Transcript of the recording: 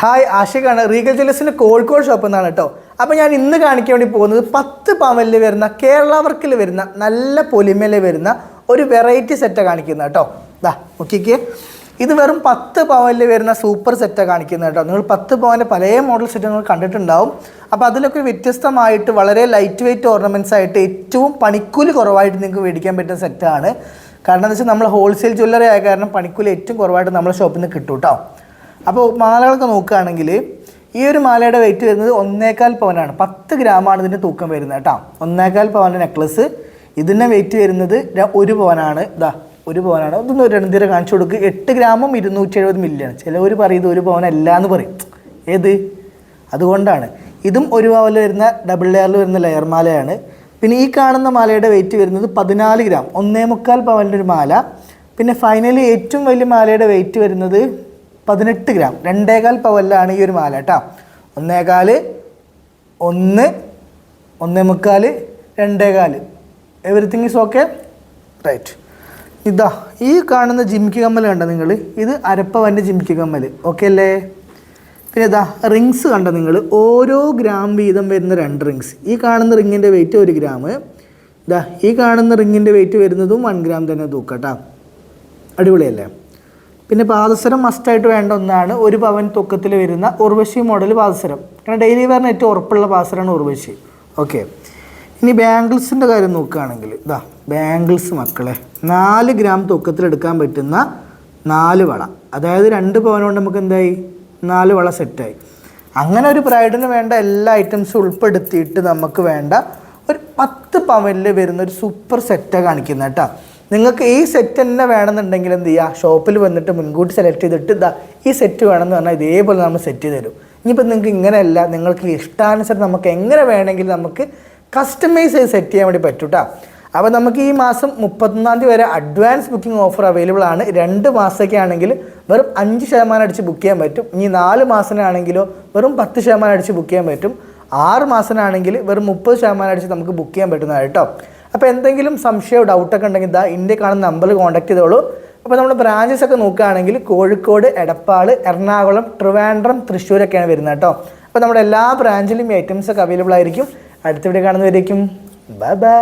Hi ആഷിഖാണ്. Regal ജ്വല്ലേഴ്സിന്റെ Kozhikode shop എന്നാണ് കേട്ടോ അപ്പോൾ ഞാൻ ഇന്ന് കാണിക്കാൻ വേണ്ടി പോകുന്നത് പത്ത് പവനിൽ വരുന്ന കേരള വർക്കിൽ വരുന്ന നല്ല പൊലിമയിൽ വരുന്ന ഒരു വെറൈറ്റി സെറ്റാണ് കാണിക്കുന്നത് കേട്ടോ ദാ നോക്കിക്കേ. ഇത് വെറും പത്ത് പവനിൽ വരുന്ന സൂപ്പർ സെറ്റാണ് കാണിക്കുന്നത് കേട്ടോ നിങ്ങൾ പത്ത് പവന്റെ പല മോഡൽ സെറ്റ് നിങ്ങൾ കണ്ടിട്ടുണ്ടാവും. അപ്പോൾ അതിലൊക്കെ വ്യത്യസ്തമായിട്ട് വളരെ ലൈറ്റ് വെയിറ്റ് ഓർണമെന്റ്സ് ആയിട്ട് ഏറ്റവും പണിക്കൂലി കുറവായിട്ട് നിങ്ങൾക്ക് മേടിക്കാൻ പറ്റുന്ന സെറ്റാണ് കാരണം എന്താ വെച്ചാൽ നമ്മൾ ഹോൾസെയിൽ ജ്വല്ലറി ആയ കാരണം പണിക്കൂലി ഏറ്റവും കുറവായിട്ട് നമ്മുടെ ഷോപ്പിൽ നിന്ന് കിട്ടും കേട്ടോ അപ്പോൾ മാലകളൊക്കെ നോക്കുകയാണെങ്കിൽ ഈ ഒരു മാലയുടെ വെയിറ്റ് വരുന്നത് ഒന്നേക്കാൽ പവനാണ്. പത്ത് ഗ്രാമാണ് ഇതിന്റെ തൂക്കം വരുന്നത് കേട്ടോ. ഒന്നേക്കാൽ പവന്റെ നെക്ലസ് ഇതിന്റെ വെയിറ്റ് വരുന്നത് ഒരു പവനാണ്. ഇതാ ഒരു പവനാണ്. ഇതൊന്ന് ഒരു രണ്ടു കാണിച്ചു കൊടുക്കുക എട്ട് ഗ്രാമും ഇരുന്നൂറ്റി എഴുപത് മില്ലിയാണ് ചിലവർ പറയും പറയുന്നത് ഒരു പവനല്ല എന്ന് പറയും. ഏത്? അതുകൊണ്ടാണ്. ഇതും ഒരു പവനിൽ വരുന്ന ഡബിൾ ലെയറിൽ വരുന്ന ലെയർ മാലയാണ്. പിന്നെ ഈ കാണുന്ന മാലയുടെ വെയിറ്റ് വരുന്നത് പതിനാല് ഗ്രാം. ഒന്നേ മുക്കാൽ പവന്റെ ഒരു മാല. പിന്നെ ഫൈനലി ഏറ്റവും വലിയ മാലയുടെ വെയിറ്റ് വരുന്നത് പതിനെട്ട് ഗ്രാം. രണ്ടേകാൽ പവലിലാണ് ഈ ഒരു മാല കേട്ടോ. ഒന്നേകാൽ ഒന്ന് ഒന്നേ മുക്കാൽ രണ്ടേകാൽ. എവറിത്തിങ് ഈസ് ഓക്കെ റൈറ്റ് ഇതാ ഈ കാണുന്ന ജിമിക്ക് കമ്മൽ കണ്ട നിങ്ങൾ? ഇത് അരപ്പവന്റെ ജിമിക്ക് കമ്മൽ. ഓക്കെ അല്ലേ? പിന്നെ ഇതാ റിങ്സ് കണ്ടോ നിങ്ങൾ? ഓരോ ഗ്രാം വീതം വരുന്ന രണ്ട് റിങ്സ് ഈ കാണുന്ന റിങ്ങിന്റെ വെയിറ്റ് ഒരു ഗ്രാം. ഇതാ ഈ കാണുന്ന റിങ്ങിന്റെ വെയിറ്റ് വരുന്നതും വൺ ഗ്രാം തന്നെ തൂക്കട്ടാ അടിപൊളിയല്ലേ? പിന്നെ പാദസരം മസ്റ്റായിട്ട് വേണ്ട ഒന്നാണ് ഒരു പവൻ തൂക്കത്തിൽ വരുന്ന ഉർവശി മോഡൽ പാദസരം കാരണം ഡെയിലി വേറെ ഏറ്റവും ഉറപ്പുള്ള പാദസരമാണ് ഉർവശി. ഓക്കെ ഇനി ബാംഗിൾസിന്റെ കാര്യം നോക്കുകയാണെങ്കിൽ ഇതാ ബാംഗിൾസ് മക്കളെ നാല് ഗ്രാം തൂക്കത്തിൽ എടുക്കാൻ പറ്റുന്ന നാല് വള. അതായത് രണ്ട് പവൻ കൊണ്ട് നമുക്ക് എന്തായി? നാല് വള സെറ്റായി അങ്ങനെ ഒരു ബ്രൈഡിന് വേണ്ട എല്ലാ ഐറ്റംസും ഉൾപ്പെടുത്തിയിട്ട് നമുക്ക് വേണ്ട ഒരു പത്ത് പവനിൽ വരുന്ന ഒരു സൂപ്പർ സെറ്റാണ് കാണിക്കുന്നത് കേട്ടോ. നിങ്ങൾക്ക് ഈ സെറ്റ് തന്നെ വേണമെന്നുണ്ടെങ്കിൽ എന്ത് ചെയ്യുക ഷോപ്പിൽ വന്നിട്ട് മുൻകൂട്ടി സെലക്ട് ചെയ്തിട്ട് ഇതാ ഈ സെറ്റ് വേണമെന്ന് പറഞ്ഞാൽ ഇതേപോലെ നമ്മൾ സെറ്റ് ചെയ്ത് തരും. ഇനിയിപ്പോൾ നിങ്ങൾക്ക് ഇങ്ങനെയല്ല നിങ്ങൾക്ക് ഇഷ്ടാനുസരണം നമുക്ക് എങ്ങനെ വേണമെങ്കിലും നമുക്ക് കസ്റ്റമൈസ് ചെയ്ത് സെറ്റ് ചെയ്യാൻ വേണ്ടി പറ്റും കേട്ടോ അപ്പോൾ നമുക്ക് ഈ മാസം മുപ്പത്തൊന്നാം തീയതി വരെ അഡ്വാൻസ് ബുക്കിംഗ് ഓഫർ അവൈലബിൾ ആണ്. രണ്ട് മാസമൊക്കെ ആണെങ്കിൽ വെറും അഞ്ച് ശതമാനം അടിച്ച് ബുക്ക് ചെയ്യാൻ പറ്റും. ഇനി നാല് മാസത്തിനാണെങ്കിലോ വെറും പത്ത് ശതമാനം അടിച്ച് ബുക്ക് ചെയ്യാൻ പറ്റും. ആറ് മാസത്തിനാണെങ്കിൽ വെറും മുപ്പത് ശതമാനം അടിച്ച് നമുക്ക് ബുക്ക് ചെയ്യാൻ പറ്റുന്നതാണ് കേട്ടോ അപ്പോൾ എന്തെങ്കിലും സംശയമോ ഡൗട്ടൊക്കെ ഉണ്ടെങ്കിൽ ഇതാ ഇന്ത്യ കാണുന്ന നമ്പറിൽ കോൺടാക്ട് ചെയ്തോളൂ. അപ്പോൾ നമ്മുടെ ബ്രാഞ്ചസ് ഒക്കെ നോക്കുകയാണെങ്കിൽ കോഴിക്കോട് എടപ്പാൾ എറണാകുളം ട്രിവാൻഡ്രം തൃശ്ശൂരൊക്കെയാണ് വരുന്നത് കേട്ടോ. അപ്പോൾ നമ്മുടെ എല്ലാ ബ്രാഞ്ചിലും ഐറ്റംസ് ഒക്കെ അവൈലബിൾ ആയിരിക്കും. അടുത്ത വീഡിയോ കാണുന്നവരേക്കും. Bye bye